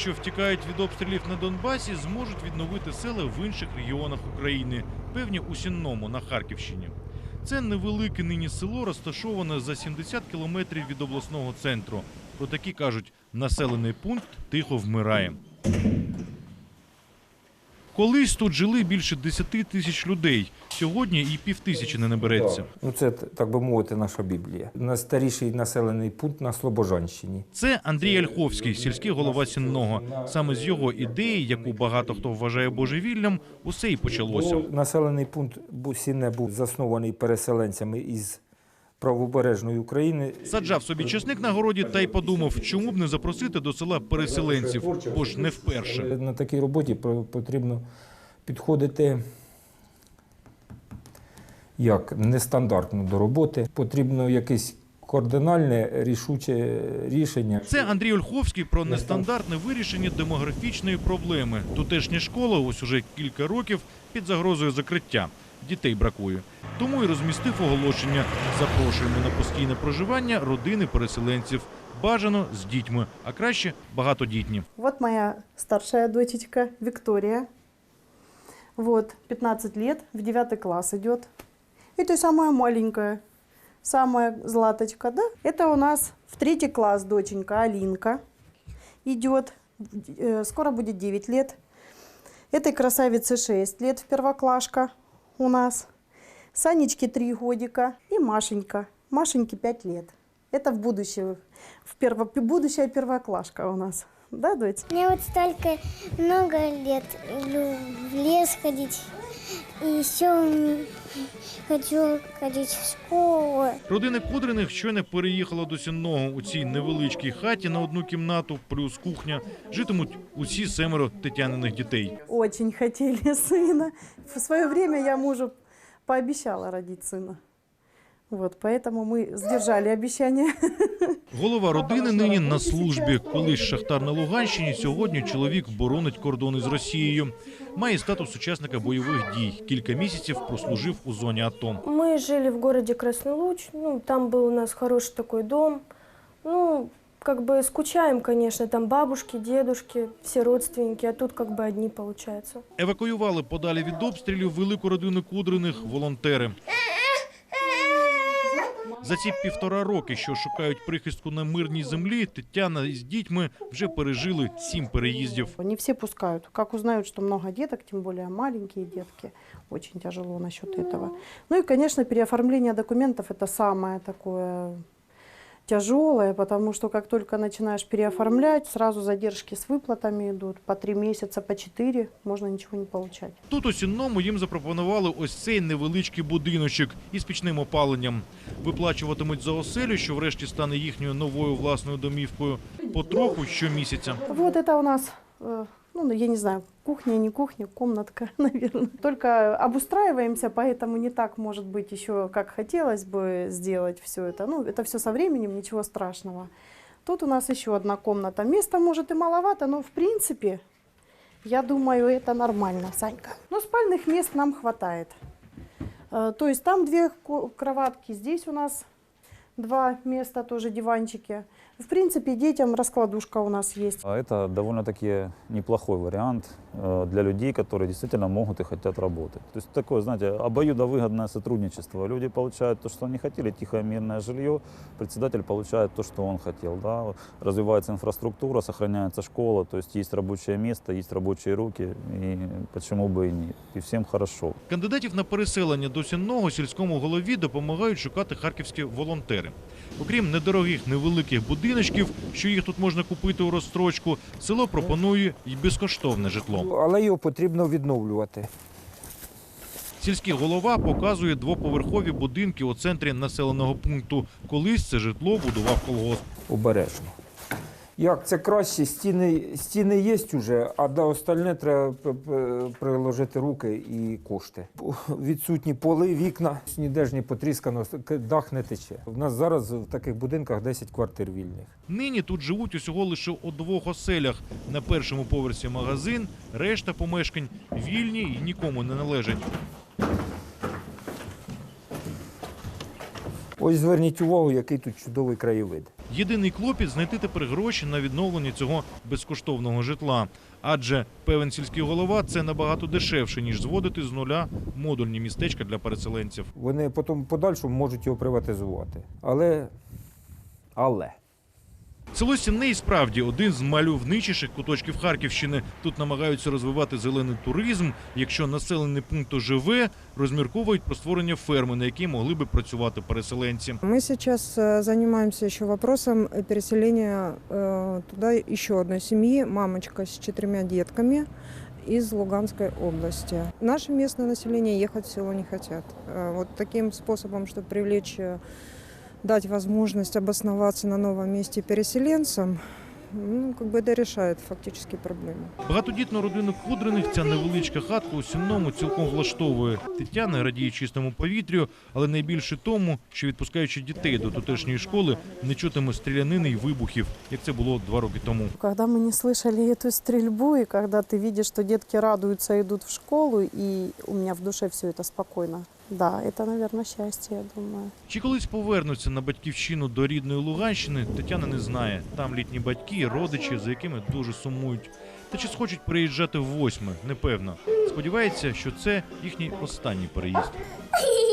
що втікають від обстрілів на Донбасі, зможуть відновити села в інших регіонах України, певні у Сінному на Харківщині. Це невелике нині село, розташоване за 70 кілометрів від обласного центру. Про такі кажуть, населений пункт тихо вмирає. Колись тут жили більше 10 тисяч людей. Сьогодні і півтисячі не набереться. Ну, це, так би мовити, наша Біблія. Найстаріший населений пункт на Слобожанщині. Це Андрій Ольховський, сільський голова Сінного. Саме з його ідеї, яку багато хто вважає божевіллям, усе й почалося. Населений пункт Сінне був заснований переселенцями із правобережної України. Саджав собі чесник на городі та й подумав, чому б не запросити до села переселенців, бо ж не вперше. На такій роботі потрібно підходити як нестандартно до роботи. Потрібно якесь кардинальне рішуче рішення. Це Андрій Ольховський про нестандартне вирішення демографічної проблеми. Тутешня школа ось уже кілька років під загрозою закриття Дітей бракує. Тому й розмістив оголошення. Запрошуємо на постійне проживання родини переселенців. Бажано з дітьми, а краще багатодітні. Вот моя старшая дочечка Виктория. Вот, 15 лет, в 9 класс идет. Это самая маленькая, самая златочка, да? Это у нас в третий класс доченька Алинка идет. Э, Скоро будет 9 лет. Этой красавице 6 лет, первоклашка у нас. Санечке 3 годика и Машенька. Машеньке 5 лет. Это в будущее, в перво, будущая первоклашка у нас. Да, дочь? Мне вот столько много лет в лес ходить. И еще хочу ходити в школу. Родина Кудриних щойно переїхала до Сінного у цій невеличкій хаті на одну кімнату, плюс кухня. Житимуть усі семеро Тетяниних дітей. Очень хотіли сина. В своє время я мужу пообіцяла родити сына. Вот, поэтому мы сдержали обещание. Голова родини нині на службі. Колись шахтар на Луганщині. Сьогодні чоловік боронить кордони з Росією. Має статус учасника бойових дій. Кілька місяців прослужив у зоні АТО. Мы жили в городе Красный Луч, ну, там был у нас хороший такой дом. Ну, как бы скучаем, конечно, там бабушки, дедушки, все родственники, а тут как бы одни получается. Евакуювали подалі від обстрілів велику родину Кудриних волонтери. За ці півтора роки, що шукають прихистку на мирній землі, Тетяна із дітьми вже пережили сім переїздів. Не всі пускають. Как узнают, что много деток, тем более маленькие детки, очень тяжело насчет этого. Ну і, конечно, переоформлення документів це саме такое тяжелое, потому что как только начинаешь переоформлять, сразу задержки с выплатами идут. По три месяца, по четыре, можно ничего не получать. Тут у Сінному їм запропонували ось цей невеличкий будиночок із пічним опаленням. Виплачуватимуть за оселю, що врешті стане їхньою новою власною домівкою, потроху щомісяця. Вот это у нас, э, ну, я не знаю, кухня, не кухня, комнатка, наверное. Только обустраиваемся, поэтому не так, может быть, еще как хотелось бы сделать все это. Ну, это все со временем, ничего страшного. Тут у нас еще одна комната. Места, может, и маловато, но, в принципе, я думаю, это нормально, Санька. Но спальных мест нам хватает. Э, То есть там две кроватки, здесь у нас два места, тоже диванчики. В принципе, детям раскладушка у нас есть. А Это довольно-таки неплохой вариант э, для людей, которые действительно могут и хотят работать. То есть такое, знаете, обоюдовыгодное сотрудничество. Люди получают то, что они хотели, тихое мирное жилье, председатель получает то, что он хотел. Да? Развивается инфраструктура, сохраняется школа, то есть есть рабочее место, есть рабочие руки, и почему бы и нет. И всем хорошо. Кандидатів на переселення до Сінного сільському голові допомагають шукати харківські волонтери. Окрім недорогих невеликих будиночків, що їх тут можна купити у розстрочку, село пропонує й безкоштовне житло. Але його потрібно відновлювати. Сільський голова показує двоповерхові будинки у центрі населеного пункту. Колись це житло будував колгосп. обережно. Як це краще? Стіни, стіни є вже, а до остальне треба приложити руки і кошти. Відсутні поли, вікна, ніде ж не потріскано, дах не тече. У нас зараз в таких будинках 10 квартир вільних. Нині тут живуть усього лише у двох оселях. На першому поверсі магазин, решта помешкань вільні і нікому не належать. Ось зверніть увагу, який тут чудовий краєвид. Єдиний клопіт знайти тепер гроші на відновлення цього безкоштовного житла. Адже певен сільський голова це набагато дешевше, ніж зводити з нуля модульні містечка для переселенців. Вони потім подальшому можуть його приватизувати. Але. Але. Село Сінне і справді один з мальовничіших куточків Харківщини. Тут намагаються розвивати зелений туризм. Якщо населений пункт оживе, розмірковують про створення ферми, на якій могли би працювати переселенці. Мы сейчас э, занимаемся еще вопросом э, переселения э, туда еще одной семьи, мамочка с четырьмя детками из Луганской области. Наше местное население ехать в село не хотят. Э, Вот таким способом, чтобы привлечь, э, дать возможность обосноваться на новом месте переселенцам, ну, как бы это решает фактически проблему. Багатодітну родину Кудриних ця невеличка хатка у Сінному цілком влаштовує. Тетяна радіє чистому повітрю, але найбільше тому, що відпускаючи дітей до тутешньої школи, не чутиме стрілянини й вибухів, як це було два роки тому. Когда мы не слышали эту стрельбу, и когда ты видишь, что детки радуются, идут в школу, и у меня в душе все это спокойно. Да, это, наверное, счастье, я думаю. Чи колись повернуться на батьківщину до рідної Луганщини, Тетяна не знає. Там літні батьки, родичі, за якими дуже сумують. Та чи схочуть приїжджати в восьме, непевно. Сподівається, що це їхній останній переїзд.